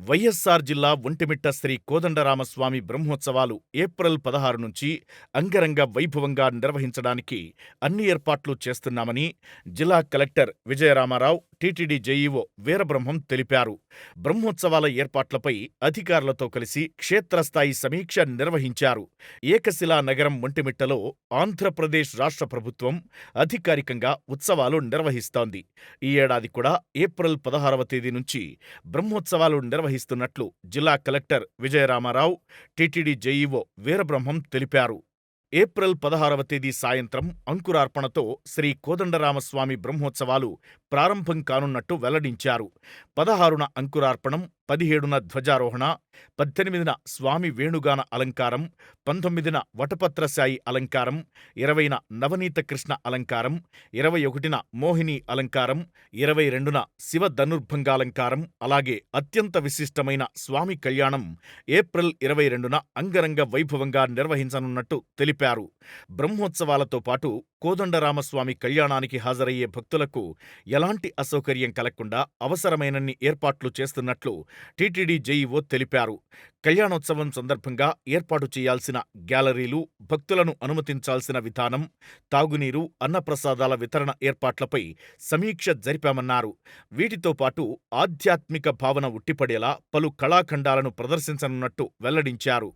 వైఎస్సార్ జిల్లా ఒంటిమిట్ట శ్రీ కోదండరామస్వామి బ్రహ్మోత్సవాలు ఏప్రిల్ పదహారు నుంచి అంగరంగ వైభవంగా నిర్వహించడానికి అన్ని ఏర్పాట్లు చేస్తున్నామని జిల్లా collector Vijayaramarao TTD JEO Veerabrahmam తెలిపారు. బ్రహ్మోత్సవాల ఏర్పాట్లపై అధికారులతో కలిసి క్షేత్రస్థాయి సమీక్ష నిర్వహించారు. ఏకశిలా నగరం ఒంటిమిట్టలో ఆంధ్రప్రదేశ్ రాష్ట్ర ప్రభుత్వం అధికారికంగా ఉత్సవాలు నిర్వహిస్తోంది. ఈ ఏడాది కూడా ఏప్రిల్ పదహారవ తేదీ నుంచి బ్రహ్మోత్సవాలు నిర్వహిస్తున్నట్లు జిల్లా collector Vijayaramarao, TTD JEO Veerabrahmam తెలిపారు. ఏప్రిల్ పదహారవ తేదీ సాయంత్రం అంకురార్పణతో శ్రీ కోదండరామస్వామి బ్రహ్మోత్సవాలు ప్రారంభం కానున్నట్టు వెల్లడించారు. పదహారున అంకురార్పణం, పదిహేడున ధ్వజారోహణ, పద్దెనిమిదిన స్వామి వేణుగాన అలంకారం, పంతొమ్మిదిన వటపత్రశాయి అలంకారం, ఇరవైన నవనీత కృష్ణ అలంకారం, ఇరవై ఒకటిన మోహిని అలంకారం, ఇరవై రెండున శివ ధనుర్భంగాలంకారం అలాగే అత్యంత విశిష్టమైన స్వామి కళ్యాణం ఏప్రిల్ ఇరవై రెండున అంగరంగ వైభవంగా నిర్వహించనున్నట్టు తెలిపారు. బ్రహ్మోత్సవాలతో పాటు కోదండరామస్వామి కళ్యాణానికి హాజరయ్యే భక్తులకు ఎలాంటి అసౌకర్యం కలగకుండా అవసరమైనన్ని ఏర్పాట్లు చేస్తున్నట్లు టీటీడీ జేఈఓ తెలిపారు. కళ్యాణోత్సవం సందర్భంగా ఏర్పాటు చేయాల్సిన గ్యాలరీలు, భక్తులను అనుమతించాల్సిన విధానం, తాగునీరు, అన్నప్రసాదాల వితరణ ఏర్పాట్లపై సమీక్ష జరిపామన్నారు. వీటితో పాటు ఆధ్యాత్మిక భావన ఉట్టిపడేలా పలు కళాఖండాలను ప్రదర్శించనున్నట్టు వెల్లడించారు.